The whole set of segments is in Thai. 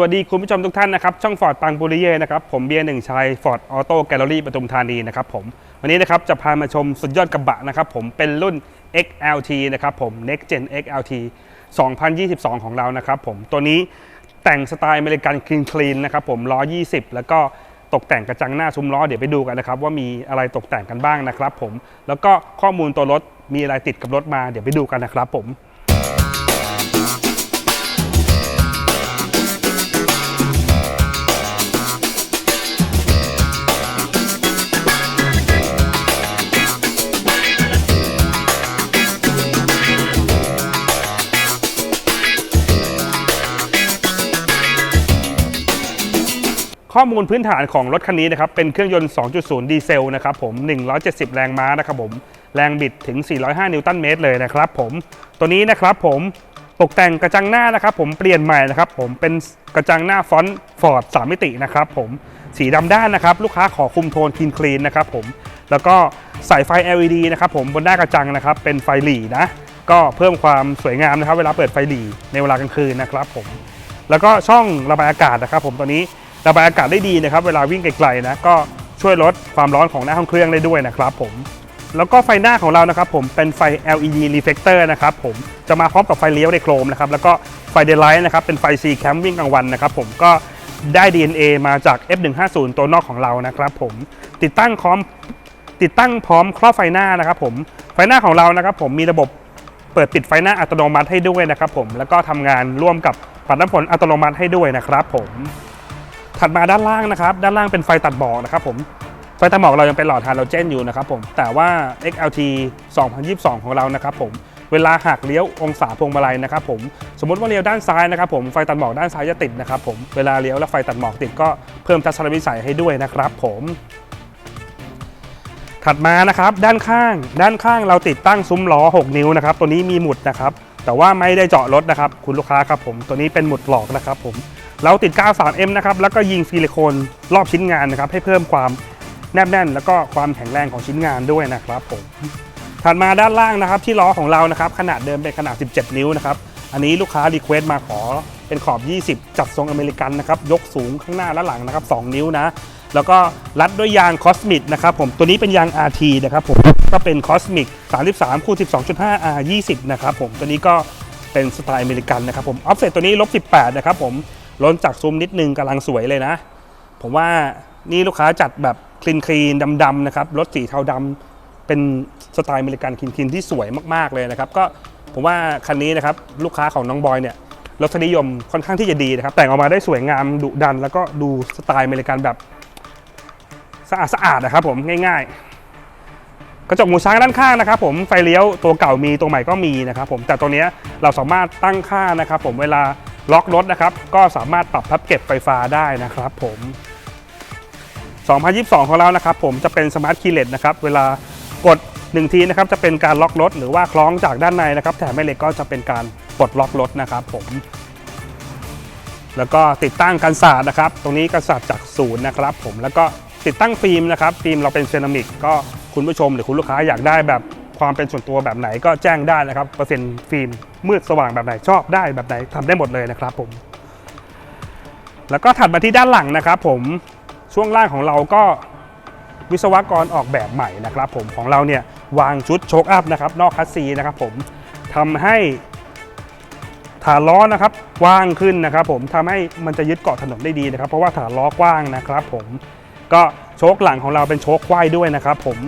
วัสดีคุณผู้ชมทุกท่านนะครับ ช่องฟอร์ดปังบุริเย่นะครับ ผมเบียร์หนึ่งชัยฟอร์ดออโต้แกลเลอรี่ปทุมธานีนะครับผม วันนี้นะครับจะพามาชมสุดยอดกระบะนะครับผมเป็นรุ่น XLT นะครับผม Next Gen XLT 2022 ของเรานะครับผมตัวนี้แต่งสไตล์อเมริกันคลีนคลีนนะครับผมล้อ 20 แล้วก็ตกแต่งกระจังหน้าซุ้มล้อเดี๋ยวไปดูกันนะครับว่ามีอะไรตกแต่งกันบ้างนะครับผมแล้วก็ข้อมูลตัวรถมีอะไรติดกับรถมาเดี๋ยวไปดูกันนะครับผม ข้อมูลพื้นฐานของรถคันนี้นะครับเป็นเครื่องยนต์ 2.0 ดีเซลนะครับผม 170 แรงม้านะครับผม แรงบิดถึง 405 นิวตันเมตรเลยนะครับผม ตัวนี้นะครับผมตกแต่งกระจังหน้านะครับผมเปลี่ยนใหม่นะครับผมเป็นกระจังหน้าฟอนต์ฟอร์ด3มิตินะครับผมสีดำด้านนะครับ ลูกค้าขอคุมโทนคลีนคลีนนะครับผมแล้วก็ใส่ไฟ LED นะครับผมบนหน้ากระจังนะครับ เป็นไฟหลีนะ ก็เพิ่มความสวยงามนะครับ เวลาเปิดไฟหลีในเวลากลางคืนนะครับผมแล้วก็ช่องระบายอากาศนะครับ ผมตัวนี้ ระบายอากาศได้ดีนะครับเวลาวิ่งไกลๆนะก็ช่วยลดความร้อนของหน้าห้องเครื่องได้ด้วยนะครับผมแล้วก็ไฟหน้าของเรานะครับผมเป็นไฟ LED reflector นะครับผมจะมาพร้อมกับไฟเลี้ยวในโครมนะครับแล้วก็ไฟเดลไลท์นะครับเป็นไฟ C cam วิ่งกลางวันนะครับผมก็ได้ DNA มาจาก F150 ตัวนอกของเรานะครับผมติดตั้งพร้อมติดตั้งพร้อมครอบไฟหน้านะครับผมไฟหน้าของเรานะครับผมมีระบบเปิดปิดไฟหน้าอัตโนมัติให้ด้วยนะครับผมแล้วก็ทำงานร่วมกับปัดน้ำฝนอัตโนมัติให้ด้วยนะครับผม ถัดมาด้านล่างนะครับ ด้านล่างเป็นไฟตัดหมอกนะครับผม ไฟตัดหมอกเรายังเป็นหลอดฮาโลเจนอยู่นะครับผม แต่ว่า XLT 2022 ของเรานะครับผม เวลาหักเลี้ยวองศาพวงมาลัยนะครับผม สมมติว่าเลี้ยวด้านซ้ายนะครับผม ไฟตัดหมอกด้านซ้ายจะติดนะครับผม เวลาเลี้ยวแล้วไฟตัดหมอกติดก็เพิ่มทัศนวิสัยให้ด้วยนะครับผมถัดมานะครับด้านข้าง ด้านข้างเราติดตั้งซุ้มล้อ 6 นิ้วนะครับ ตัวนี้มีหมุดนะครับ แต่ว่าไม่ได้เจาะรถนะครับ คุณลูกค้าครับผม ตัวนี้เป็นหมุดหลอกนะครับผม เราติดกาว 3M นะครับแล้วก็ยิงซิลิโคนรอบชิ้นงานนะครับให้เพิ่มความแนบแน่น แล้วก็ความแข็งแรงของชิ้นงานด้วยนะครับผมถัดมาด้านล่างนะครับที่ล้อของเรานะครับขนาดเดิมเป็นขนาด 17 นิ้วนะครับอันนี้ลูกค้ารีเควสต์มาขอเป็นขอบ 20 จัดทรงอเมริกันนะครับยกสูงข้างหน้าและหลังนะครับ 2 นิ้วนะแล้วก็รัดด้วยยางคอสมิ c นะครับผมตัวนี้เป็นยาง RT นะครับผมก็เป็นคอสมิ c 33คูณ12.5 R 20 นะครับผมตัวนี้ก็เป็นสไตล์อเมริกันนะครับผมออฟเซตตัวนี้ลบ18 นะครับผม ล้นจากซุ้มนิดนึงกำลังสวยเลยนะ ผมว่านี่ลูกค้าจัดแบบคลีนคลีนดำๆนะครับรถสีเทาดำเป็นสไตล์อเมริกันคลีนคลีนที่สวยมากๆเลยนะครับก็ผมว่าคันนี้นะครับลูกค้าของน้องบอยเนี่ยรสนิยมค่อนข้างที่จะดีนะครับ แต่งออกมาได้สวยงามดุดัน แล้วก็ดูสไตล์อเมริกันแบบสะอาดสะอาดนะครับผมง่าย ๆ กระจกหมูช้างด้านข้างนะครับผมไฟเลี้ยวตัวเก่ามีตัวใหม่ก็มีนะครับผมแต่ตัวนี้เราสามารถตั้งค่านะครับผมเวลา ล็อกรถนะครับ ก็สามารถปรับพับเก็บไฟฟ้าได้นะครับผม 2022 ของเรานะครับ ผมจะเป็นสมาร์ทคีย์เลสนะครับ เวลากด 1 ทีนะครับ จะเป็นการล็อกรถ หรือว่าคล้องจากด้านในนะครับ แถมแม่เหล็กก็จะเป็นการปลดล็อกรถนะครับ ผม แล้วก็ติดตั้งกันศาสตร์นะครับ ตรงนี้กันศาสตร์จากศูนย์นะครับ ผมแล้วก็ติดตั้งฟิล์มนะครับ ฟิล์มเราเป็นเซรามิกก็คุณผู้ชมหรือคุณลูกค้าอยากได้แบบ ความเป็นส่วนตัวแบบไหนก็แจ้งได้นะครับ เปอร์เซ็นต์ฟิล์มมืดสว่างแบบไหนชอบได้แบบไหนทำได้หมดเลยนะครับผม แล้วก็ถัดมาที่ด้านหลังนะครับผมช่วงล่างของเราก็วิศวกรออกแบบใหม่นะครับผมของเราเนี่ยวางชุดโชคอัพนะครับนอกคัสซีนะครับผมทำให้ฐานล้อนะครับกว้างขึ้นนะครับ ผมทำให้มันจะยึดเกาะถนนได้ดีนะครับ เพราะว่าฐานล้อกว้างนะครับ ผมก็โชคหลังของเราเป็นโชคควายด้วยนะครับ ผม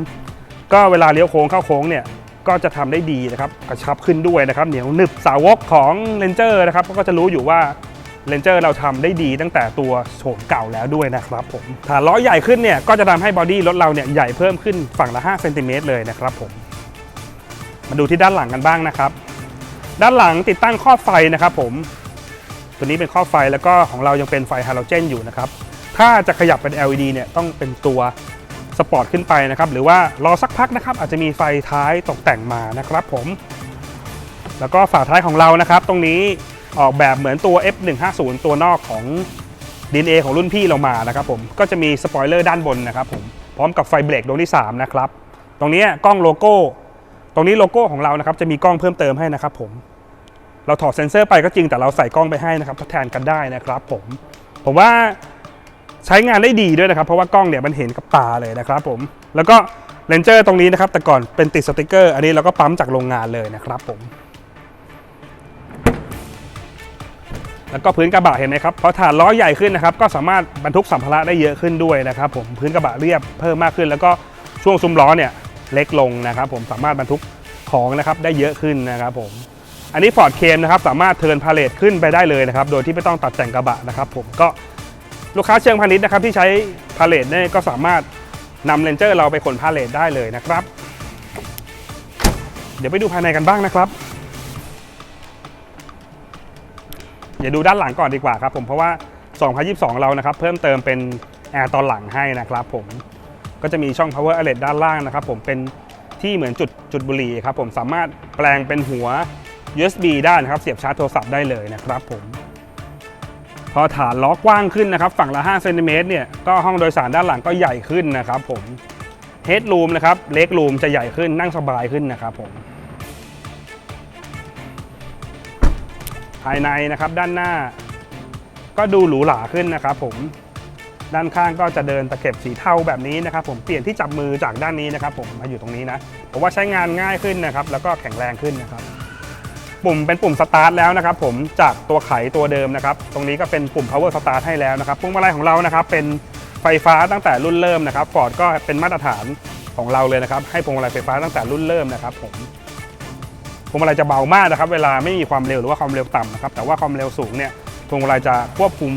ก็เวลาเลี้ยวโค้งเข้าโค้งเนี่ยก็จะทำได้ดีนะครับกระชับขึ้นด้วยนะครับเหนียวหนึบสาวกของเลนเจอร์นะครับก็จะรู้อยู่ว่าเลนเจอร์เราทำได้ดีตั้งแต่ตัวโฉมเก่าแล้วด้วยนะครับผมฐานล้อใหญ่ขึ้นเนี่ยก็จะทำให้บอดี้รถเราเนี่ยใหญ่เพิ่มขึ้นฝั่งละ5เซนติเมตรเลยนะครับผมมาดูที่ด้านหลังกันบ้างนะครับ ด้านหลังติดตั้งข้อบไฟนะครับผมตัวนี้เป็นข้อบไฟแล้วก็ของเรายังเป็นไฟฮาโลเจนอยู่นะครับถ้าจะขยับเป็น LED เนี่ยต้องเป็นตัว สปอร์ตขึ้นไปนะครับ หรือว่ารอสักพักนะครับ อาจจะมีไฟท้ายตกแต่งมานะครับผม แล้วก็ฝาท้ายของเรานะครับ ตรงนี้ออกแบบเหมือนตัว F150 ตัวนอกของ DNA ของรุ่นพี่เรามานะครับผม ก็จะมีสปอยเลอร์ด้านบนนะครับผม พร้อมกับไฟเบรกดวงที่ 3 นะครับ ตรงนี้กล้องโลโก้ ตรงนี้โลโก้ของเรานะครับ จะมีกล้องเพิ่มเติมให้นะครับผม เราถอดเซ็นเซอร์ไปก็จริงแต่เราใส่กล้องไปให้นะครับทดแทนกันได้นะครับผม ผมว่า ใช้งานได้ดีด้วยนะครับ เพราะว่ากล้องเนี่ยมันเห็นกับตาเลยนะครับผมแล้วก็เลนเจอร์ตรงนี้นะครับ แต่ก่อนเป็นติดสติกเกอร์ อันนี้เราก็ปั๊มจากโรงงานเลยนะครับผม แล้วก็พื้นกระบะเห็นไหมครับพอฐานล้อใหญ่ขึ้นนะครับ ก็สามารถบรรทุกสัมภาระได้เยอะขึ้นด้วยนะครับ ผมพื้นกระบะเรียบเพิ่มมากขึ้น แล้วก็ช่วงซุ้มล้อเนี่ยเล็กลงนะครับ ผมสามารถบรรทุกของนะครับได้เยอะขึ้นนะครับ ผมอันนี้ฟอร์ดเคมนะครับสามารถเทิร์นพาเลทขึ้นไปได้เลยนะครับ โดยที่ไม่ต้องตัดแต่งกระบะนะครับ ผมก็ ลูกค้าเชิงพาณิชย์นะครับที่ใช้พาเลทเนี่ยก็สามารถนำเลนเจอร์เราไปขนพาเลทได้เลยนะครับ เดี๋ยวไปดูภายในกันบ้างนะครับเดี๋ยวดูด้านหลังก่อนดีกว่าครับผมเพราะว่า 2022 เรานะครับเพิ่มเติมเป็นแอร์ตอนหลังให้นะครับผมก็จะมีช่อง power outlet ด้านล่างนะครับผมเป็นที่เหมือนจุดจุดบุหรี่ครับผมสามารถแปลงเป็นหัว USB ได้นะครับเสียบชาร์จโทรศัพท์ได้เลยนะครับผม พอฐานล้อกว้างขึ้นนะครับ ฝั่งละ5เซนติเมตรเนี่ยก็ห้องโดยสารด้านหลังก็ใหญ่ขึ้นนะครับผมเฮดรูมนะครับเล็กรูมจะใหญ่ขึ้นนั่งสบายขึ้นนะครับผมภายในนะครับด้านหน้า ก็ดูหรูหราขึ้นนะครับผมด้านข้างก็จะเดินตะเข็บสีเทาแบบนี้นะครับ ผมเปลี่ยนที่จับมือจากด้านนี้นะครับ ผมมาอยู่ตรงนี้นะผมว่าใช้งานง่ายขึ้นนะครับ แล้วก็แข็งแรงขึ้นนะครับ ปุ่มเป็นปุ่มสตาร์ทแล้วนะครับผมจากตัวไขตัวเดิมนะครับตรงนี้ก็เป็นปุ่ม power start ให้แล้วนะครับพวงมาลัยของเรานะครับเป็นไฟฟ้าตั้งแต่รุ่นเริ่มนะครับฟอร์ดก็เป็นมาตรฐานของเราเลยนะครับ ให้พวงมาลัยไฟฟ้าตั้งแต่รุ่นเริ่มนะครับผมพวงมาลัยจะเบามากนะครับ เวลาไม่มีความเร็วหรือว่าความเร็วต่ำนะครับ แต่ว่าความเร็วสูงเนี่ยพวงมาลัยจะควบคุม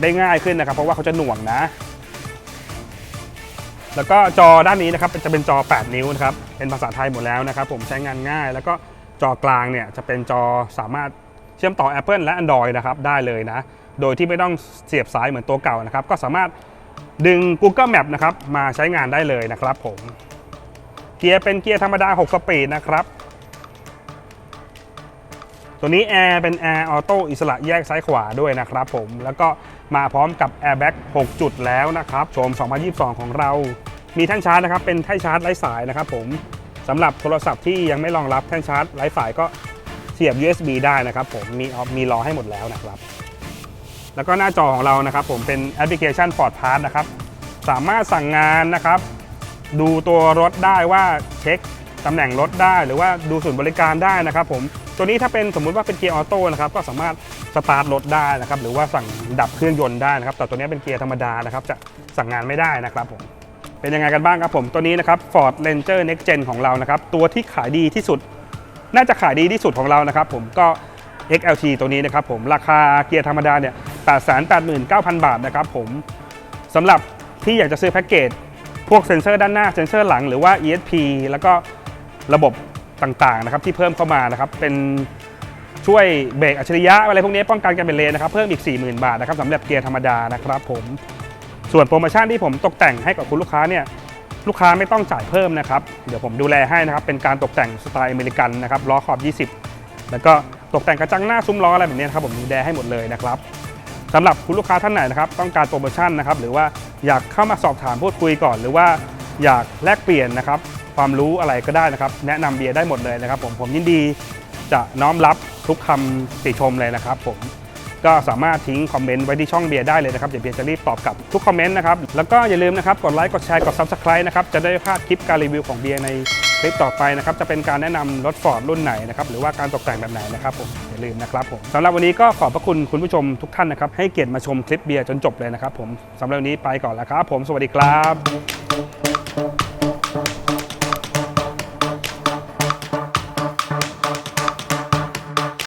ได้ง่ายขึ้นนะครับ เพราะว่าเขาจะหน่วงนะ แล้วก็จอด้านนี้นะครับจะเป็นจอ 8 นิ้วนะครับเป็นภาษาไทยหมดแล้วนะครับ ผมใช้งานง่ายแล้วก็ จอกลางเนี่ยจะเป็นจอสามารถเชื่อมต่อ Apple และ Android นะครับได้เลยนะ โดยที่ไม่ต้องเสียบสายเหมือนตัวเก่านะครับ ก็สามารถดึง Google Map นะครับมาใช้งานได้เลยนะครับผมเกียร์เป็นเกียร์ธรรมดา 6 สปีดนะครับ ตัวนี้แอร์เป็นแอร์ออโต้อิสระแยกซ้ายขวาด้วยนะครับผมแล้วก็มาพร้อมกับแอร์แบ็ก6จุดแล้วนะครับ โฉม 2022 ของเรา มีแท่นชาร์จนะครับ เป็นแท่นชาร์จไร้สายนะครับผม สำหรับโทรศัพท์ที่ยังไม่รองรับแท่นชาร์จไร้สายก็เสียบ USB ได้นะครับผมมีมีรอให้หมดแล้วนะครับ แล้วก็หน้าจอของเรานะครับ ผมเป็นแอปพลิเคชัน Ford Pass นะครับ สามารถสั่งงานนะครับ ดูตัวรถได้ว่าเช็คตำแหน่งรถได้ หรือว่าดูศูนย์บริการได้นะครับ ผมตัวนี้ถ้าเป็นสมมุติว่าเป็นเกียร์ออโต้นะครับก็สามารถสตาร์ทรถได้นะครับ หรือว่าสั่งดับเครื่องยนต์ได้นะครับ แต่ตัวนี้เป็นเกียร์ธรรมดานะครับ จะสั่งงานไม่ได้นะครับผม เป็นยังไงกันบ้างครับผม ตัวนี้นะครับ Ford Ranger Next Gen ของเรานะครับ ตัวที่ขายดีที่สุด น่าจะขายดีที่สุดของเรานะครับ ผมก็ XLT ตัวนี้นะครับ ผมราคาเกียร์ธรรมดาเนี่ย889,000 บาทนะครับ ผมสำหรับที่อยากจะซื้อแพ็กเกจพวกเซ็นเซอร์ด้านหน้าเซ็นเซอร์หลังหรือว่า ESP แล้วก็ระบบต่างๆนะครับที่เพิ่มเข้ามานะครับเป็นช่วยเบรกอัจฉริยะอะไรพวกนี้ป้องกันการเป็นเลนนะครับเพิ่มอีก 40,000 บาทนะครับสำหรับเกียร์ธรรมดานะครับผม ส่วนโปรโมชั่นที่ผมตกแต่งให้กับคุณลูกค้าเนี่ยลูกค้าไม่ต้องจ่ายเพิ่มนะครับ เดี๋ยวผมดูแลให้นะครับ เป็นการตกแต่งสไตล์อเมริกันนะครับล้อขอบ 20 แล้วก็ตกแต่งกระจังหน้าซุ้มล้ออะไรแบบนี้นครับผมดูแลให้หมดเลยนะครับสำหรับคุณลูกค้าท่านไหนนะครับต้องการโปรโมชั่นนะครับหรือว่าอยากเข้ามาสอบถามพูดคุยก่อน หรือว่าอยากแลกเปลี่ยนนะครับความรู้อะไรก็ได้นะครับ แนะนำเบียร์ได้หมดเลยนะครับ ผมผมยินดีจะน้อมรับทุกคำติชมเลยนะครับผม ก็สามารถทิ้งคอมเมนต์ไว้ที่ช่องเบียร์ได้เลยนะครับเดี๋ยวเบียร์จะรีบตอบกลับทุกคอมเมนต์นะครับแล้วก็อย่าลืมนะครับกดไลค์กดแชร์กด Subscribe นะครับจะได้พลาดคลิปการรีวิวของเบียร์ในคลิปต่อไปนะครับจะเป็นการแนะนำรถฟอร์ดรุ่นไหนนะครับหรือว่าการตกแต่งแบบไหนนะครับผมอย่าลืมนะครับผมสำหรับวันนี้ก็ขอบพระคุณคุณผู้ชมทุกท่านนะครับให้เกียรติมาชมคลิปเบียร์จนจบเลยนะครับผมสำหรับวันนี้ไปก่อนแล้วครับผมสวัสดีครับ